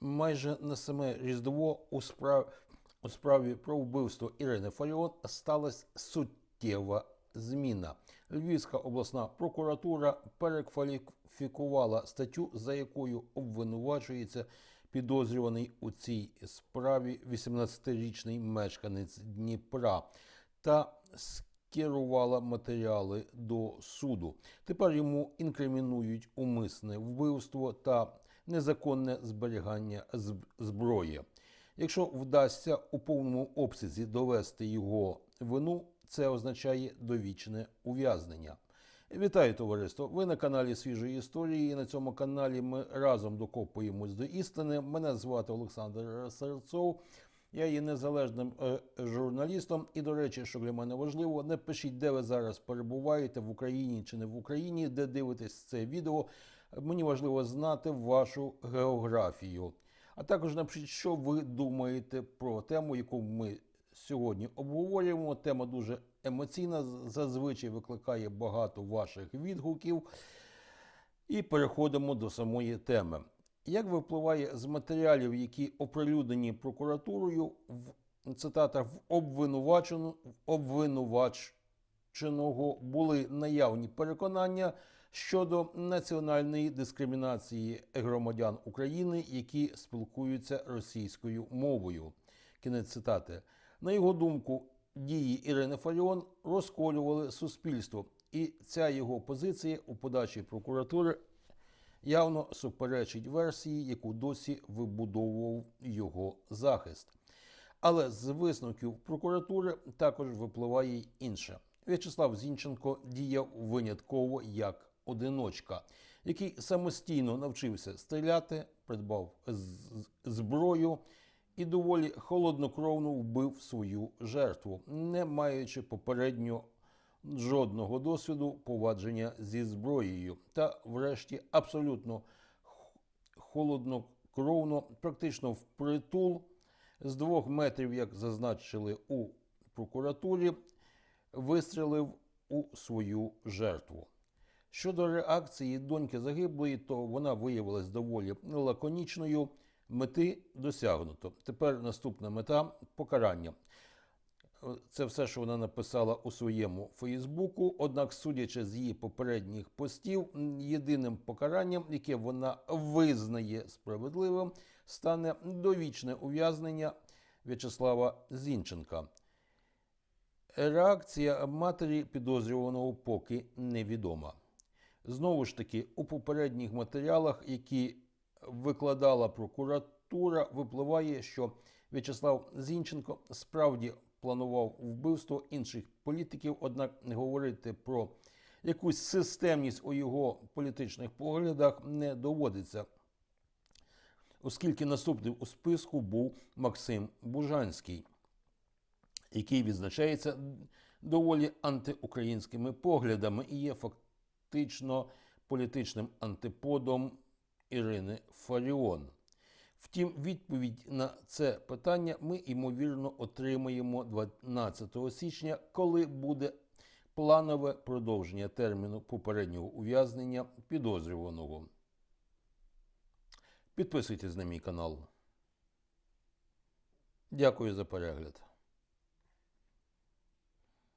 майже на саме Різдво у справі, у справі про вбивство Ірини Фаріон сталася суттєва зміна. Львівська обласна прокуратура перекваліфікувала статтю, за якою обвинувачується підозрюваний у цій справі 18-річний мешканець Дніпра та скерувала матеріали до суду. Тепер йому інкримінують умисне вбивство та незаконне зберігання зброї. Якщо вдасться у повному обсязі довести його вину, це означає довічне ув'язнення. Вітаю товариство! Ви на каналі Свіжої історії. І на цьому каналі ми разом докопуємось до істини. Мене звати Олександр Серцов. Я є незалежним е, журналістом. І, до речі, що для мене важливо, не пишіть, де ви зараз перебуваєте в Україні чи не в Україні, де дивитесь це відео. Мені важливо знати вашу географію. А також напишіть, що ви думаєте про тему, яку ми сьогодні обговорюємо. Тема дуже емоційна, зазвичай викликає багато ваших відгуків. І переходимо до самої теми. Як випливає з матеріалів, які оприлюднені прокуратурою, в цитата в обвинуваченого були наявні переконання щодо національної дискримінації громадян України, які спілкуються російською мовою. Кінець цитати. На його думку, дії Ірини Фаріон розколювали суспільство, і ця його позиція у подачі прокуратури явно суперечить версії, яку досі вибудовував його захист. Але з висновків прокуратури також випливає й інше. В'ячеслав Зінченко діяв винятково як одиночка, який самостійно навчився стріляти, придбав зброю і доволі холоднокровно вбив свою жертву, не маючи попередньо жодного досвіду повадження зі зброєю, та, врешті, абсолютно холоднокровно, практично впритул з двох метрів, як зазначили у прокуратурі, вистрелив у свою жертву. Щодо реакції доньки загиблої, то вона виявилась доволі лаконічною. Мети досягнуто. Тепер наступна мета покарання. Це все, що вона написала у своєму Фейсбуку. Однак, судячи з її попередніх постів, єдиним покаранням, яке вона визнає справедливим, стане довічне ув'язнення В'ячеслава Зінченка. Реакція матері підозрюваного поки невідома. Знову ж таки, у попередніх матеріалах, які викладала прокуратура, випливає, що В'ячеслав Зінченко справді планував вбивство інших політиків, однак говорити про якусь системність у його політичних поглядах не доводиться, оскільки наступним у списку був Максим Бужанський який відзначається доволі антиукраїнськими поглядами і є фактично політичним антиподом Ірини Фаріон. Втім, відповідь на це питання ми ймовірно отримаємо 12 січня, коли буде планове продовження терміну попереднього ув'язнення підозрюваного. Підписуйтесь на мій канал. Дякую за перегляд.